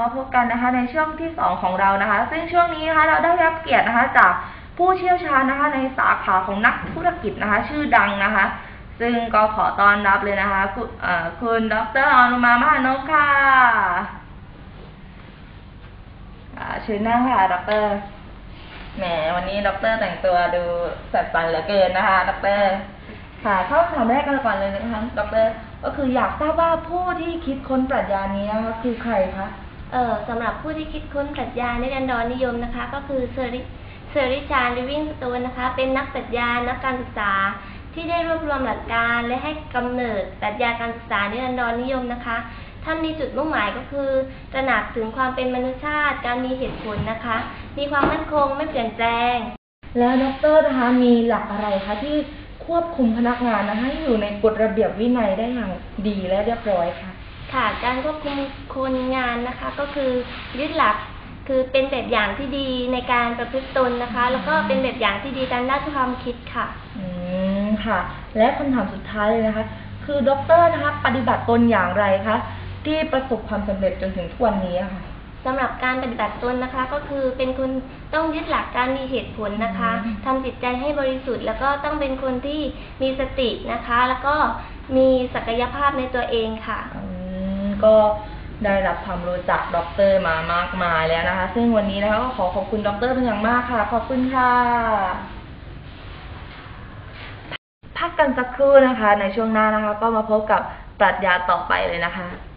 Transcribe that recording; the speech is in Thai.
มาพบกันนะคะในช่วงที่สองของเรานะคะ ซึ่งช่วงนี้นะคะเราได้รับเกียรตินะคะจากผู้เชี่ยวชาญนะคะในสาขาของนักธุรกิจนะคะ ชื่อดังนะคะ ซึ่งก็ขอต้อนรับเลยนะคะ คุณคุณดรอนุมามหานพค่ะอ่าเชิญนั่งค่ะดรแหมวันนี้ดรแต่งตัวดูสัดสันเหลือเกินนะคะดรค่ะเข้าคำถามแรกกันก่อนเลยนะคะดรก็คืออยากทราบว่าผู้ที่คิดค้นปรัชญานี้คือใครคะ เอ่อสำหรับผู้ที่คิดค้นปรัชญาในดันดอนนิยมนะคะ ก็คือเซอริเซอริชาร์ลิวิงสโตนนะคะ เป็นนักปรัชญานักการศึกษาที่ได้รวบรวมหลักการและให้กำเนิดปรัชญาการศึกษาในดันดอนนิยมนะคะ ท่านมีจุดมุ่งหมายก็คือ ตระหนักถึงความเป็นมนุษยชาติ การมีเหตุผลนะคะ มีความมั่นคงไม่เปลี่ยนแปลง แล้วดรนะคะมีหลักอะไรคะที่ควบคุมพนักงานนะคะให้อยู่ในกฎระเบียบวินัยได้อย่างดีและเรียบร้อยค่ะ ค่ะ การควบคุมคนงานนะคะ ก็คือยึดหลักคือเป็นแบบอย่างที่ดีในการประพฤติตนนะคะ แล้วก็เป็นแบบอย่างที่ดีทางด้านความคิดค่ะ อืมค่ะ และคำถามสุดท้ายเลยนะคะ คือดรนะคะ ปฏิบัติตนอย่างไรคะที่ประสบความสำเร็จจนถึงทุกวันนี้อะค่ะ สำหรับการปฏิบัติตนนะคะ ก็คือเป็นคนต้องยึดหลักการมีเหตุผลนะคะอืม ทำจิตใจให้บริสุทธิ์ แล้วก็ต้องเป็นคนที่มีสตินะคะ แล้วก็มีศักยภาพในตัวเองค่ะอืม ก็ได้รับความรู้จักดรมามากมายแล้วนะคะ ซึ่งวันนี้นะคะก็ขอขอบคุณด็อกเตอร์เป็นอย่างมากค่ะ ขอบคุณค่ะ พักกันสักครู่นะคะ ในช่วงหน้านะคะ ก็มาพบกับปรัชญาต่อไปเลยนะคะ